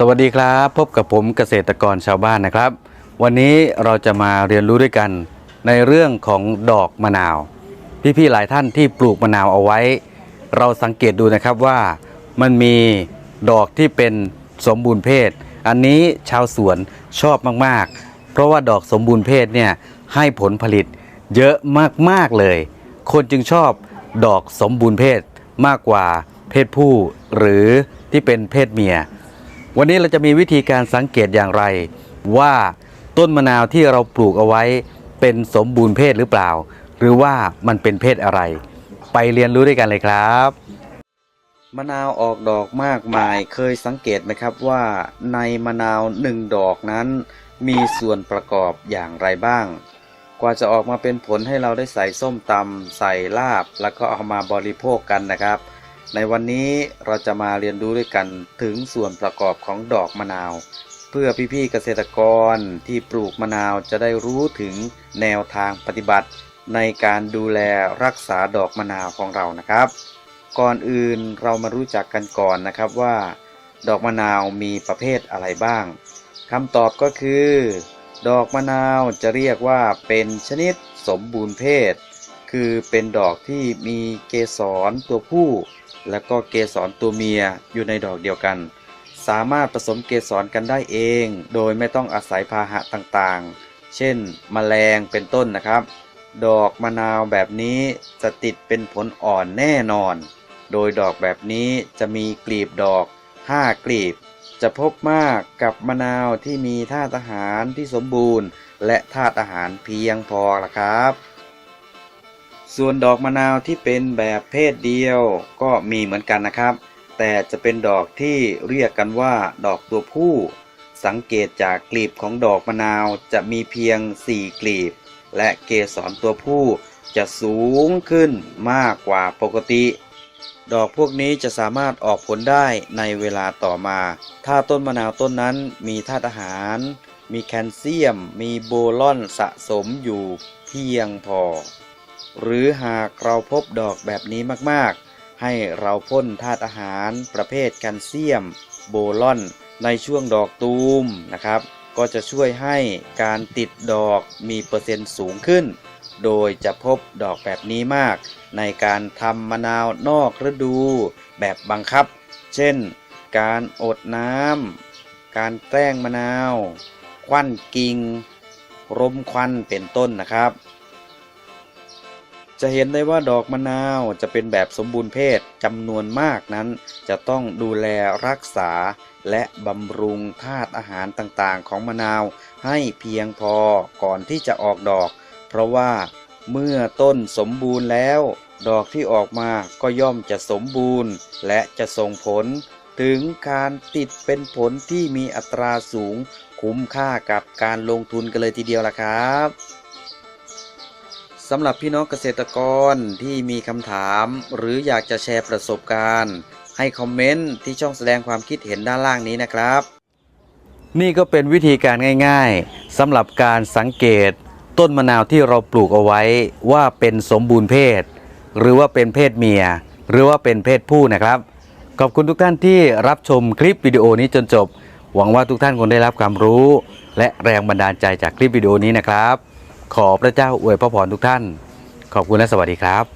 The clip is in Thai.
สวัสดีครับ พบกับผมเกษตรกรชาวบ้านนะครับ วันนี้เราจะมาเรียนรู้ด้วยกันในเรื่องของดอกมะนาว พี่ๆหลายท่านที่ปลูกมะนาวเอาไว้ เราสังเกตดูนะครับว่ามันมีดอกที่เป็นสมบูรณ์เพศ อันนี้ชาวสวนชอบมากๆ เพราะว่าดอกสมบูรณ์เพศเนี่ยให้ผลผลิตเยอะมากๆเลย คนจึงชอบดอกสมบูรณ์เพศมากกว่าเพศผู้หรือที่เป็นเพศเมีย วันนี้เราจะมีวิธีการสังเกตอย่างไร ว่าต้นมะนาวที่เราปลูกเอาไว้เป็นสมบูรณ์เพศหรือเปล่า หรือว่ามันเป็นเพศอะไร ไปเรียนรู้ด้วยกันเลยครับ มะนาวออกดอกมากมายเคยสังเกตไหมครับว่าในมะนาวหนึ่งดอกนั้น มีส่วนประกอบอย่างไรบ้าง กว่าจะออกมาเป็นผลให้เราได้ใส่ส้มตำใส่ลาบ แล้วก็เอามาบริโภคกันนะครับ ในวันนี้เราจะมาเรียนรู้ด้วยกันถึงส่วนประกอบของดอกมะนาว เพื่อพี่ๆเกษตรกรที่ปลูกมะนาวจะได้รู้ถึงแนวทางปฏิบัติ ในการดูแลรักษาดอกมะนาวของเรานะครับ ก่อนอื่นเรามารู้จักกันก่อนนะครับว่า ดอกมะนาวมีประเภทอะไรบ้างคำตอบก็คือ ดอกมะนาวจะเรียกว่าเป็นชนิดสมบูรณ์เพศ คือเป็นดอกที่มีเกสรตัวผู้ และก็เกสรตัวเมียอยู่ในดอกเดียวกัน สามารถผสมเกสรกันได้เอง โดยไม่ต้องอาศัยพาหะต่างๆ เช่นแมลงเป็นต้นนะครับ ดอกมะนาวแบบนี้จะติดเป็นผลอ่อนแน่นอน โดยดอกแบบนี้จะมีกลีบดอก 5 กลีบ จะพบมากกับมะนาวที่มีธาตุอาหารที่สมบูรณ์ และธาตุอาหารเพียงพอละครับ ส่วนดอกมะนาวที่เป็นแบบเพศเดียวก็มีเหมือนกันนะครับ แต่จะเป็นดอกที่เรียกกันว่า ดอกตัวผู้ สังเกตจากกลีบของดอกมะนาวจะมีเพียง 4 กลีบ และเกสรตัวผู้จะสูงขึ้นมากกว่าปกติ ดอกพวกนี้จะสามารถออกผลได้ในเวลาต่อมา ถ้าต้นมะนาวต้นนั้นมีธาตุอาหาร มีแคลเซียม มีโบรอนสะสมอยู่เพียงพอ หรือหากเราพบดอกแบบนี้มากๆ ให้เราพ่นธาตุอาหารประเภทแคลเซียม โบรอน ในช่วงดอกตูมนะครับ ก็จะช่วยให้การติดดอกมีเปอร์เซ็นต์สูงขึ้น โดยจะพบดอกแบบนี้มาก ในการทำมะนาวนอกฤดูแบบบังคับ เช่น การอดน้ำการแกล้งมะนาว ควันกิ่งรมควันเป็นต้นนะครับ จะเห็นได้ว่าดอกมะนาวจะเป็นแบบสมบูรณ์เพศจำนวนมากนั้น จะต้องดูแลรักษาและบำรุงธาตุอาหารต่างๆ ของมะนาวให้เพียงพอก่อนที่จะออกดอก เพราะว่าเมื่อต้นสมบูรณ์แล้ว ดอกที่ออกมาก็ย่อมจะสมบูรณ์ และจะส่งผล ถึงการติดเป็นผลที่มีอัตราสูง คุ้มค่ากับการลงทุนกันเลยทีเดียวล่ะครับ สำหรับพี่น้องเกษตรกรที่มีคำถาม หรืออยากจะแชร์ประสบการณ์ ให้คอมเมนต์ที่ช่องแสดงความคิดเห็นด้านล่างนี้นะครับ นี่ก็เป็นวิธีการง่ายๆสำหรับการสังเกต ต้นมะนาวที่เราปลูกเอาไว้ว่าเป็นสมบูรณ์เพศ หรือว่าเป็นเพศเมีย หรือว่าเป็นเพศผู้นะครับ ขอบคุณทุกท่านที่รับชมคลิปวิดีโอนี้จนจบ หวังว่าทุกท่านคงได้รับความรู้ และแรงบันดาลใจจากคลิปวิดีโอนี้นะครับ ขอพระเจ้าอวยพระพรทุกท่าน ขอบคุณและสวัสดีครับ